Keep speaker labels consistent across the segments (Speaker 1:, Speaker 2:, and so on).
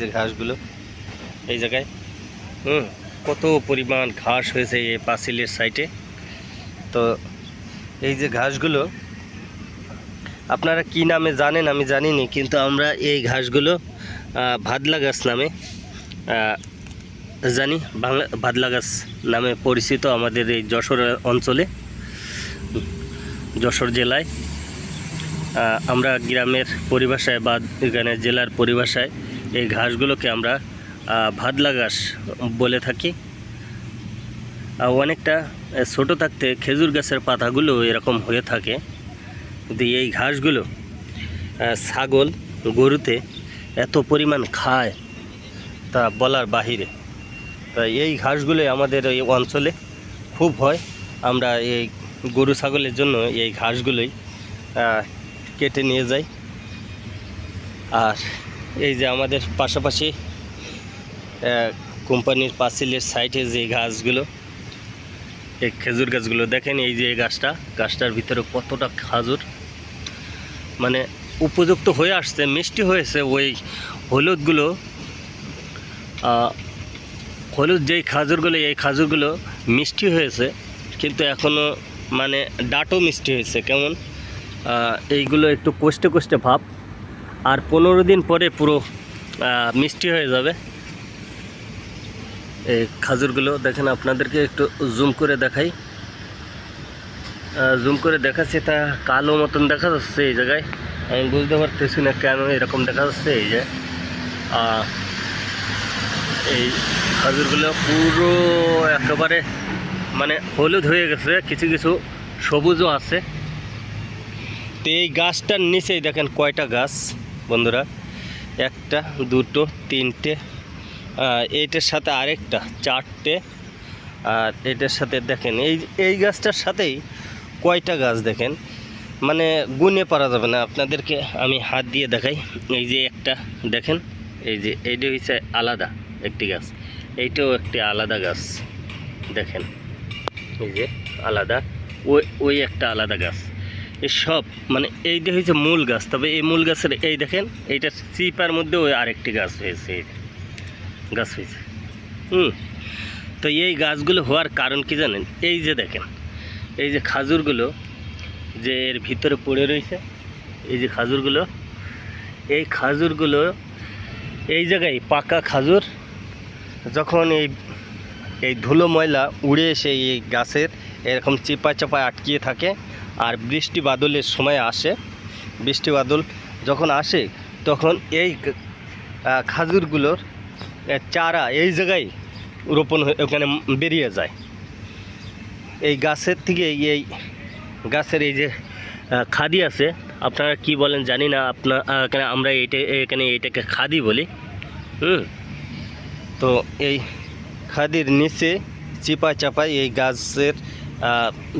Speaker 1: যে ঘাসগুলো এই জায়গায়। হুম, কত পরিমাণ ঘাস হয়েছে এই পাঁচিলের সাইডে। তো এই যে ঘাসগুলো, আপনারা কি নামে জানেন আমি জানি না কিন্তু আমরা এই ঘাসগুলো ভাদলা গাছ নামে জানি, বাংলা, ভাদলা গাছ নামে পরিচিত আমাদের এই যশোর অঞ্চলে, যশোর জেলায়। আমরা গ্রামের পরিভাষায় বা এখানে জেলার পরিভাষায় এই ঘাসগুলোকে আমরা ভাদলা ঘাস বলে থাকি। অনেকটা ছোট থাকতে খেজুর গাছের পাতাগুলো এরকম হয়ে থাকে। কিন্তু এই ঘাসগুলো ছাগল, গরুতে এত পরিমাণ খায় তা বলার বাহিরে। তা এই ঘাসগুলো আমাদের এই অঞ্চলে খুব হয়। আমরা এই গরু ছাগলের জন্য এই ঘাসগুলোই কেটে নিয়ে যাই। আর এই যে আমাদের পাশাপাশি কোম্পানির পাঁচিলের সাইডে যে গাছগুলো, এই খেজুর গাছগুলো, দেখেন এই যে এই গাছটা, গাছটার ভিতরে কতটা খাজুর। মানে উপযুক্ত হয়ে আসছে, মিষ্টি হয়েছে ওই হলুদগুলো। হলুদ যেই খাজুরগুলো, এই খাজুরগুলো মিষ্টি হয়েছে, কিন্তু এখনও মানে ডাটও মিষ্টি হয়েছে, কেমন? এইগুলো একটু কষ্টে কষ্টে ভাব। আর পনেরো দিন পরে পুরো মিষ্টি হয়ে যাবে। এই খাজুরগুলো দেখেন, আপনাদেরকে একটু জুম করে দেখাই। জুম করে দেখাচ্ছি, তা কালো মতন দেখা যাচ্ছে এই জায়গায়। আমি বুঝতে পারতেছি না কেন এরকম দেখা যাচ্ছে এই যে। এই খাজুরগুলো পুরো একেবারে মানে হলুদ হয়ে গেছে, কিছু কিছু সবুজও আছে। তো এই গাছটার নিচেই দেখেন কয়টা গাছ। বন্ধুরা, একটা, দুটো, তিনটে এইটার সাথে আরেকটা, চারটে, আর এটার সাথে দেখেন, এই এই গাছটার সাথেই কয়টা গাছ দেখেন? মানে গুনে পারা যাবে না। আপনাদেরকে আমি হাত দিয়ে দেখাই। এই যে একটা, দেখেন, এই যে, এইটা হচ্ছে আলাদা একটি গাছ। এইটাও একটি আলাদা গাছ, দেখেন। এই যে, আলাদা, ওই ওই একটা আলাদা গাছ। সব মানে এইটা হয়েছে মূল গাছ, তবে এই মূল গাছের এই দেখেন এইটা চিপার মধ্যে ওই আরেকটি গাছ হয়েছে, এই গাছ হয়েছে। হুম, তো এই গাছগুলো হওয়ার কারণ কি জানেন? এই যে দেখেন, এই যে খাজুরগুলো যে এর ভিতরে পড়ে রয়েছে, এই যে খাজুরগুলো, এই খাজুরগুলো এই জায়গায় পাকা খাজুর, যখন এই এই ধুলো ময়লা উড়ে এসে এই গাছের এরকম চিপায় চাপায় আটকিয়ে থাকে আর বৃষ্টি বাদলের সময় আসে। বৃষ্টি বাদল যখন আসে, তখন এই খাজুরগুলোর চারা এই জায়গায় রোপণ হয়ে, ওখানে বেরিয়ে যায়। এই গাছের থেকে এই গাছের এই যে খাদি আছে, আপনারা কি বলেন জানি না আপনার এখানে আমরা এইটা, এখানে এইটাকে খাদি বলি। হুম। তো এই খাদির নিচে চিপায় চাপায় এই গাছের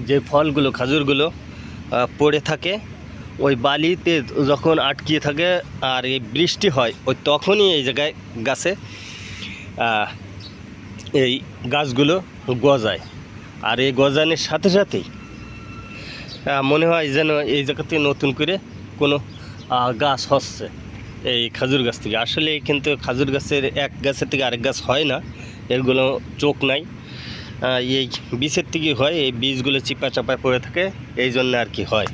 Speaker 1: যে ফলগুলো, খাজুরগুলো পড়ে থাকে, ওই বালিতে যখন আটকিয়ে থাকে আর এই বৃষ্টি হয়, ওই তখনই এই জায়গায় গাছে এই গাছগুলো গজায়। আর এই গজানোর সাথে সাথেই মনে হয় যেন এই জায়গাতে নতুন করে কোনো গাছ হচ্ছে এই খাজুর গাছ থেকে। আসলে কিন্তু খাজুর গাছের এক গাছের থেকে আরেক গাছ হয় না, এগুলো চোখ নাই। এই বীজের থেকে হয় এই বীজগুলো চিপা চাপায় পড়ে থাকে এই জন্য আর কি হয়।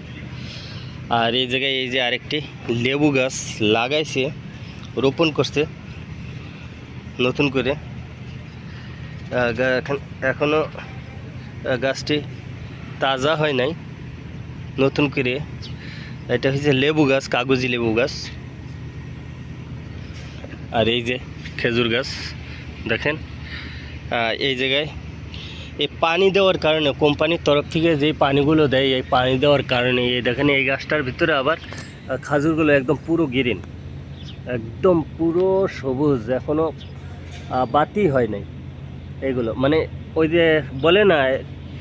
Speaker 1: আর এই জায়গায় এই যে আরেকটি লেবু গাছ লাগাইছে রোপণ করছে নতুন করে। এখন- এখনও আহ, গাছটি তাজা হয় নাই নতুন করে। এটা হচ্ছে লেবু গাছ কাগজি লেবু গাছ। আর এই যে খেজুর গাছ দেখেন। এই জায়গায় এই পানি দেওয়ার কারণে, কোম্পানির তরফ থেকে যে পানিগুলো দেয়, এই পানি দেওয়ার কারণে এই দেখেন এই গাছটার ভিতরে আবার খাজুরগুলো একদম পুরো গ্রিন, একদম পুরো সবুজ এখনও বাতি হয় নাই এইগুলো মানে ওই যে বলে না,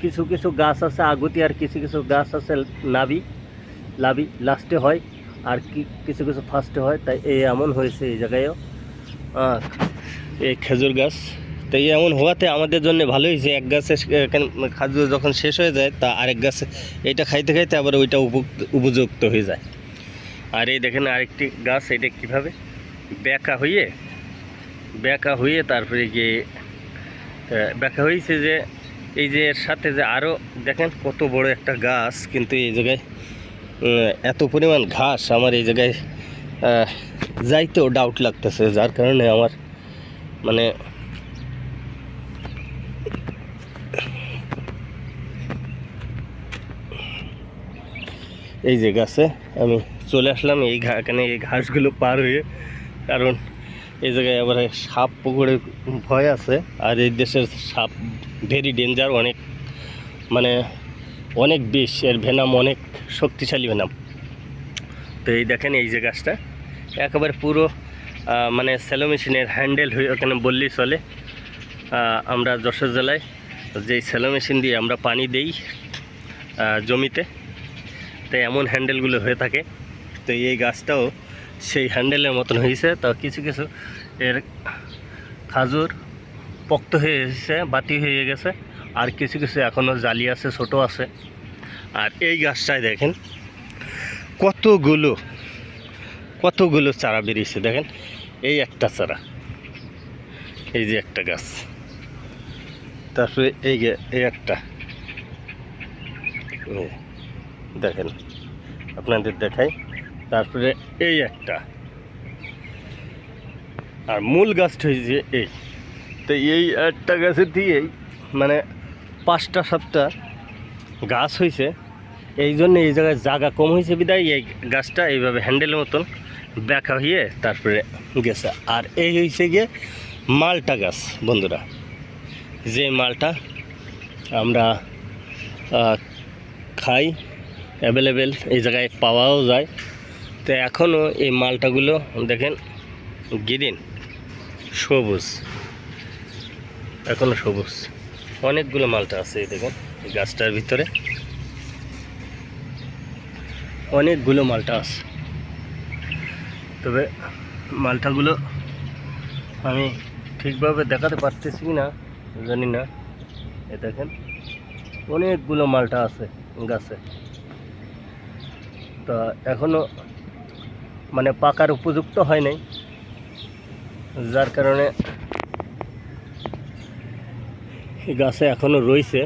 Speaker 1: কিছু কিছু গাছ আছে আগুতি আর কিছু কিছু গাছ আছে নাবি লাবি লাস্টে হয় আর কি, কিছু কিছু ফার্স্টে হয়, তাই এই এমন হয়েছে এই জায়গায়ও। এই খেজুর গাছ তো এমন হওয়াতে আমাদের জন্য ভালো হয়েছে এক গাছে খাজুর যখন শেষ হয়ে যায়, তা আরেক গাছে এটা খাইতে খাইতে আবার ওইটা উপযুক্ত হয়ে যায়। আর এই দেখেন আরেকটি গাছ, এটা কীভাবে? ব্যাকা হয়ে ব্যাকা হয়ে তারপরে গিয়ে ব্যাকা হয়েছে যে, এই যে এর সাথে যে আরও দেখেন কত বড় একটা গাছ, কিন্তু এই জায়গায় এত পরিমাণ ঘাস আমার এই জায়গায় যাইতেও ডাউট লাগতেছে, যার কারণে আমার মানে এই যে গাছে, আমি চলে আসলাম এই এখানে এই ঘাসগুলো পার হয়ে, কারণ এই জায়গায় আবার সাপ পুকুরে ভয় আছে, আর এই দেশের সাপ ভেরি ডেঞ্জার অনেক মানে অনেক বিষ, এর ভেনাম অনেক শক্তিশালী ভেনাম। তো এই দেখেন এই যে গাছটা, একেবারে পুরো মানে স্যালো মেশিনের হ্যান্ডেল হয়ে ওখানে বললেই চলে। আমরা যশোর জেলায় যে স্যালো মেশিন দিয়ে আমরা পানি দেই জমিতে তো এমন হ্যান্ডেলগুলো হয়ে থাকে। তো এই গাছটাও সেই হ্যান্ডেলের মতন হয়েছে তো কিছু কিছু এর খাজুর পক্ত হয়ে এসেছে, বাতি হয়ে গেছে, আর কিছু কিছু এখনও জালি আছে, ছোট আছে। আর এই গাছটায় দেখেন কতগুলো কতগুলো চারা বেরিয়েছে। দেখেন, এই একটা চারা, এই যে একটা গাছ। তারপরে এই এই একটা। দেখেন, আপনাদের দেখাই। তারপরে এই একটা। আর মূল গাছটা হয়েছে এই। তো এই একটা গাছের দিয়েই মানে পাঁচটা, সাতটা গাছ হয়েছে। এই জন্য এই জায়গায় জায়গা কম হয়েছে বিদায়। এই গাছটা এইভাবে হ্যান্ডেলের মতন ব্যাখা হয়ে তারপরে গেছে। আর এই হয়েছে গিয়ে মালটা গাছ, বন্ধুরা। যে মালটা আমরা খাই অ্যাভেলেবেল এই জায়গায় পাওয়াও যায়। তো এখনও এই মালটাগুলো, দেখেন গ্রিন সবুজ। এখনও সবুজ। অনেকগুলো মালটা আছে দেখেন গাছটার ভিতরে। অনেকগুলো মালটা আছে। তবে মালটাগুলো আমি ঠিকভাবে দেখাতে পারতেছি না জানি না। এ দেখেন, অনেকগুলো মালটা আছে গাছে। তা এখনও মানে পাকার উপযুক্ত হয় নাই যার কারণে গাছে এখনও রয়েছে।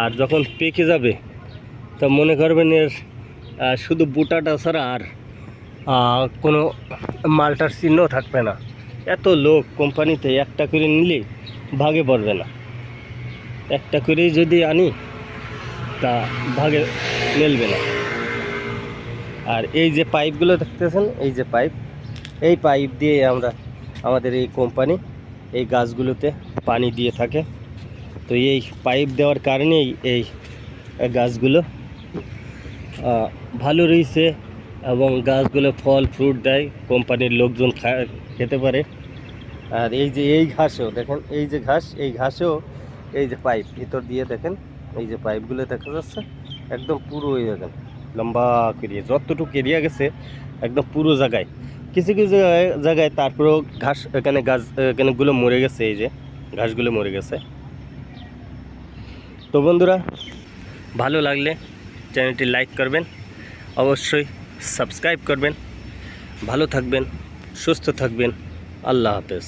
Speaker 1: আর যখন পেকে যাবে, তা মনে করবেন এর শুধু বুটাটা ছাড়া আর কোনো মালটার চিহ্ন থাকবে না। এত লোক কোম্পানিতে একটা করে নিলে ভাগে পড়বে না। একটা করেই যদি আনি, তা ভাগে মেলবে না। আর এই যে পাইপগুলো দেখতেছেন, এই যে পাইপ, এই পাইপ দিয়ে আমরা আমাদের এই কোম্পানি এই গাছগুলোতে পানি দিয়ে থাকে। তো এই পাইপ দেওয়ার কারণেই এই গাছগুলো ভালো রয়েছে এবং গাছগুলো ফল, ফ্রুট দেয়, কোম্পানির লোকজন খেতে পারে। আর এই যে, এই ঘাসও দেখেন, এই যে ঘাস, এই ঘাসেও এই যে পাইপ ভিতর দিয়ে দেখেন, এই যে পাইপগুলো দেখা যাচ্ছে, একদম পুরো এই দেখেন লম্বা করিয়ে, যতটুকু এরিয়া গেছে, একদম পুরো জায়গায়। কিছু কিছু জায়গায় তারপরেও ঘাস, এখানে গাছ, এখানে গুলো মরে গেছে, এই যে ঘাসগুলো মরে গেছে। তো বন্ধুরা, ভালো লাগলে চ্যানেলটি লাইক করবেন, অবশ্যই সাবস্ক্রাইব করবেন। ভালো থাকবেন, সুস্থ থাকবেন। আল্লাহ হাফেজ।